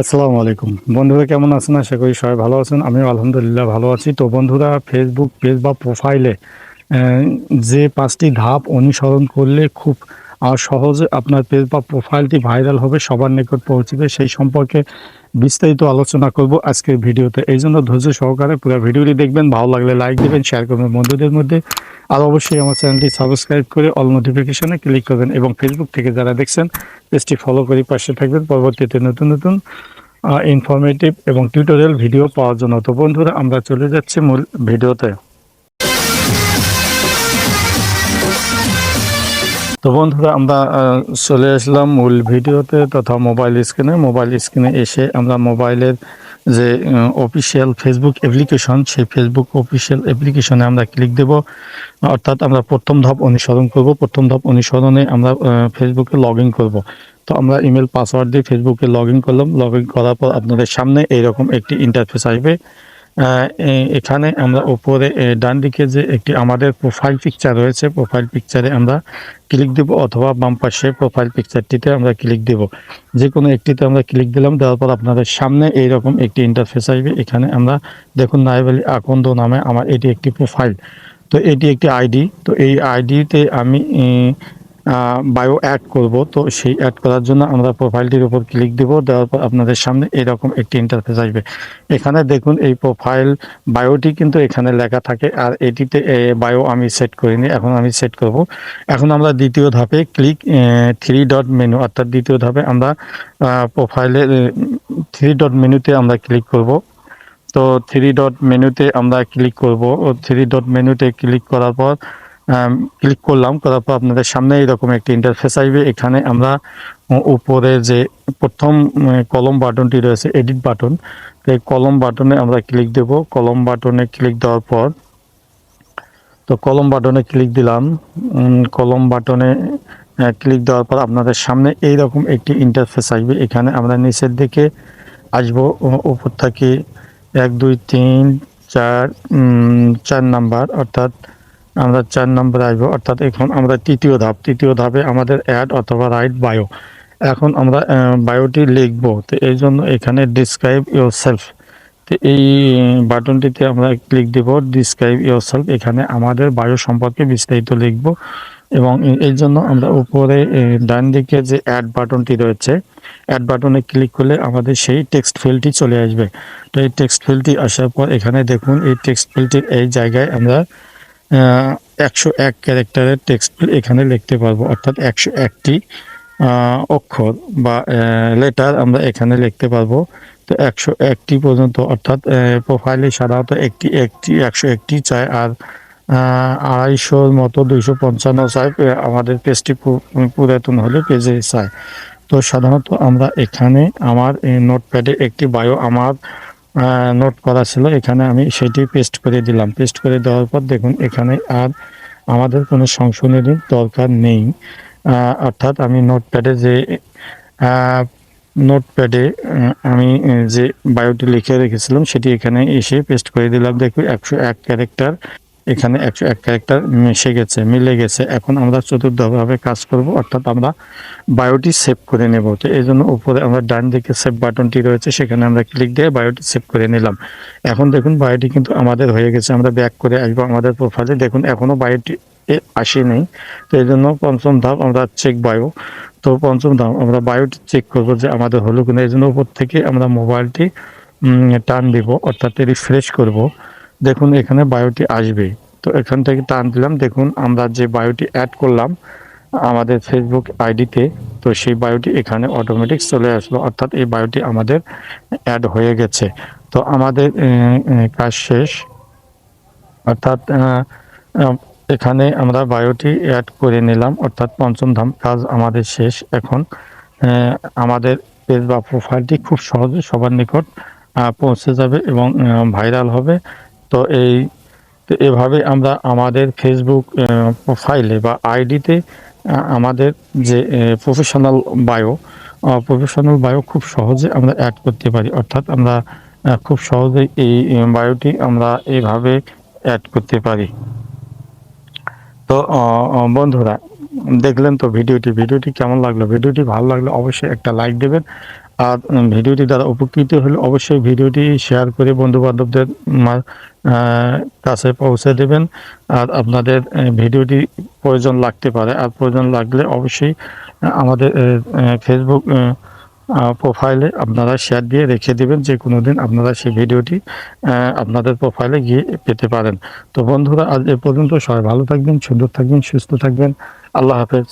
আসসালামু আলাইকুম। বন্ধুরা, কেমন আছেন? আশা করি সবাই ভালো আছেন। আমিও আলহামদুলিল্লাহ ভালো আছি। তো বন্ধুরা ফেসবুক পেজ বা প্রোফাইলে যে পাঁচটি ধাপ অনুসরণ করলে খুব আহ, সহজে আপনার পেজ বা প্রোফাইলটি ভাইরাল হবে সবার নিকট পৌঁছবে সেই সম্পর্কে বিস্তারিত আলোচনা করব আজকের ভিডিওতে। এই জন্য ধৈর্য সহকারে পুরো ভিডিওটি দেখবেন ভালো লাগলে লাইক দেবেন শেয়ার করবেন বন্ধুদের মধ্যে। আর অবশ্যই আমার চ্যানেলটি সাবস্ক্রাইব করে অল নোটিফিকেশনে ক্লিক করবেন এবং ফেসবুক থেকে যারা দেখছেন পেজটি ফলো করে পাশে থাকবেন। পরবর্তীতে নতুন নতুন ইনফরমেটিভ এবং টিউটোরিয়াল ভিডিও পাওয়ার জন্য। তো বন্ধুরা আমরা চলে যাচ্ছি মূল ভিডিওতে। তো বন্ধুরা, আমরা চলে আসলাম মূল ভিডিওতে তথা মোবাইল স্ক্রিনে মোবাইল স্ক্রিনে এসে আমরা মোবাইলের যে অফিসিয়াল ফেসবুক অ্যাপ্লিকেশন সেই ফেসবুক অফিসিয়াল অ্যাপ্লিকেশনে আমরা ক্লিক দেব। অর্থাৎ আমরা প্রথম ধাপ অনুসরণ করব। প্রথম ধাপ অনুসরণে আমরা ফেসবুকে লগ ইন করব। তো আমরা ইমেল পাসওয়ার্ড দিয়ে ফেসবুকে লগ ইন করলাম। লগ ইন করার পর আপনাদের সামনে এইরকম একটি ইন্টারফেস আসবে। এখানে আমরা উপরে ডান দিকে যে একটি আমাদের প্রোফাইল পিকচার রয়েছে প্রোফাইল পিকচারে আমরা ক্লিক দেব অথবা বাম পাশে প্রোফাইল পিকচারটিতে আমরা ক্লিক দেব। যে কোনো একটিতে আমরা ক্লিক দিলাম, দেওয়ার পর আপনাদের সামনে এইরকম একটি ইন্টারফেস আসবে। এখানে আমরা দেখুন নাইব আকন্দ নামে আমার এটি একটি প্রোফাইল তো এটি একটি আইডি তো এই আইডিতে আমি বায়ো অ্যাড করব। তো সেই অ্যাড করার জন্য আমরা প্রোফাইলটির উপর ক্লিক দেব। দেওয়ার পর আপনাদের সামনে এরকম একটি ইন্টারফেস আসবে। এখানে দেখুন এই প্রোফাইল বায়োটি কিন্তু এখানে লেখা থাকে আর এটিতে বায়ো আমি সেট করিনি, এখন আমি সেট করব। এখন আমরা দ্বিতীয় ধাপে ক্লিক থ্রি ডট মেনু অর্থাৎ দ্বিতীয় ধাপে আমরা প্রোফাইলের থ্রি ডট মেনুতে আমরা ক্লিক করব। তো থ্রি ডট মেনুতে আমরা ক্লিক করব। ও থ্রি ডট মেনুতে ক্লিক করার পর ক্লিক করলাম, করার পর আপনাদের সামনে এরকম একটি ইন্টারফেস আসবে। এখানে আমরা উপরে যে প্রথম কলম বাটনটি রয়েছে এডিট বাটন এই কলম বাটনে আমরা ক্লিক দেব। কলম বাটনে ক্লিক দেওয়ার পর, তো কলম বাটনে ক্লিক দিলাম। কলম বাটনে ক্লিক দেওয়ার পর আপনাদের সামনে এইরকম একটি ইন্টারফেস আসবে। এখানে আমরা নিচের দিকে আসব। উপর থেকে এক, দুই, তিন, চার চার নাম্বার, অর্থাৎ আমরা চার নম্বরে আসব, অর্থাৎ এখন আমরা তৃতীয় ধাপ। তৃতীয় ধাপে আমাদের অ্যাড অথবা রাইট বায়ো এখন আমরা বায়োটি লিখব। তো এই জন্য এখানে ডিসক্রাইব ইউর সেলফ তো এই বাটনটিতে আমরা ক্লিক দেব ডিসক্রাইব ইউর সেলফ এখানে আমাদের বায়ো সম্পর্কে বিস্তারিত লিখব। এবং এই জন্য আমরা উপরে ডান দিকে যে অ্যাড বাটনটি রয়েছে অ্যাড বাটনে ক্লিক করলে আমাদের সেই টেক্সট ফিল্ডটি চলে আসবে। তো এই টেক্সট ফিল্ডটি আসার পর এখানে দেখুন, এই টেক্সট ফিল্ডটির এই জায়গায় আমরা একশো এক ক্যারেক্টারের টেক্সট এখানে লিখতে পারব, অর্থাৎ একশো একটি অক্ষর বা লেটার আমরা এখানে লিখতে পারব। তো একশো একটি পর্যন্ত, অর্থাৎ প্রোফাইলে সাধারণত একটি একটি, একশো একটি চায় আর আড়াইশোর মতো দুইশো পঞ্চান্ন চায় আমাদের পেজটি পুরাতন হলে পেজে চায় তো সাধারণত আমরা এখানে আমার নোটপ্যাডে একটি বায়ো আমার নোট করা ছিল, এখানে আমি সেটি পেস্ট করে দিলাম। পেস্ট করে দেওয়ার পর দেখুন, এখানে আর আমাদের কোনো সংশোধনের দরকার নেই। অর্থাৎ আমি নোটপ্যাডে যে নোটপ্যাডে আমি যে বায়োটি লিখে রেখেছিলাম, সেটি এখানে এসে পেস্ট করে দিলাম। দেখুন, একশো এক ক্যারেক্টার এখানে একশো এক ক্যারেক্টার মিশে গেছে, মিলে গেছে। এখন আমরা চতুর্থভাবে কাজ করব, অর্থাৎ আমরা বায়োটি সেভ করে নেব। তো এই জন্য উপরে আমরা ডান দিকে সেভ বাটনটি রয়েছে, সেখানে আমরা ক্লিক দিয়ে বায়োটি সেভ করে নিলাম। এখন দেখুন, বায়োটি কিন্তু আমাদের হয়ে গেছে, আমরা ব্যাক করে আসব আমাদের প্রোফাইলে দেখুন এখনও বায়োটি এ আসেনি। তো এই জন্য পঞ্চম ধাপ, আমরা চেক বায়ো তো পঞ্চম ধাপ, আমরা বায়োটি চেক করব যে আমাদের হলো কিনা। এই জন্য উপর থেকে আমরা মোবাইলটি টান দিব, অর্থাৎ রিফ্রেশ করব। দেখুন, এখানে বায়োটি আসবে। তো এখান থেকে টান দিলাম। দেখুন, আমরা যে বায়োটি অ্যাড করলাম আমাদের ফেসবুক আইডিতে, তো সেই বায়োটি এখানে অটোমেটিক চলে আসলো। অর্থাৎ এই বায়োটি আমাদের অ্যাড হয়ে গেছে। তো আমাদের কাজ শেষ। অর্থাৎ এখানে আমরা বায়োটি অ্যাড করে নিলাম। অর্থাৎ পঞ্চম ধাম কাজ আমাদের শেষ। এখন আমাদের পেজ বা প্রোফাইলটি খুব সহজে সবার নিকট পৌঁছে যাবে এবং ভাইরাল হবে। তো এই এভাবে আমরা আমাদের ফেসবুক প্রোফাইলে বা আইডিতে আমাদের যে প্রফেশনাল বায়ো প্রফেশনাল বায়ো খুব সহজে আমরা অ্যাড করতে পারি। অর্থাৎ আমরা খুব সহজেই এই বায়োটি আমরা এইভাবে অ্যাড করতে পারি। তো বন্ধুরা, দেখলেন তো ভিডিওটি। ভিডিওটি কেমন লাগল? ভিডিওটি ভালো লাগলে অবশ্যই একটা লাইক দেবেন। আর ভিডিওটি দ্বারা উপকৃত হলে অবশ্যই ভিডিওটি শেয়ার করে বন্ধু বান্ধবদের কাছে পৌঁছে দেবেন। আর আপনাদের ভিডিওটি প্রয়োজন লাগতে পারে। আর প্রয়োজন লাগলে অবশ্যই আমাদের ফেসবুক প্রোফাইলে আপনারা শেয়ার দিয়ে রেখে দেবেন। যে কোনো দিন আপনারা সেই ভিডিওটি আপনাদের প্রোফাইলে গিয়ে পেতে পারেন। তো বন্ধুরা, আজ এ পর্যন্ত সবাই ভালো থাকবেন, সুন্দর থাকবেন, সুস্থ থাকবেন। আল্লাহ হাফেজ।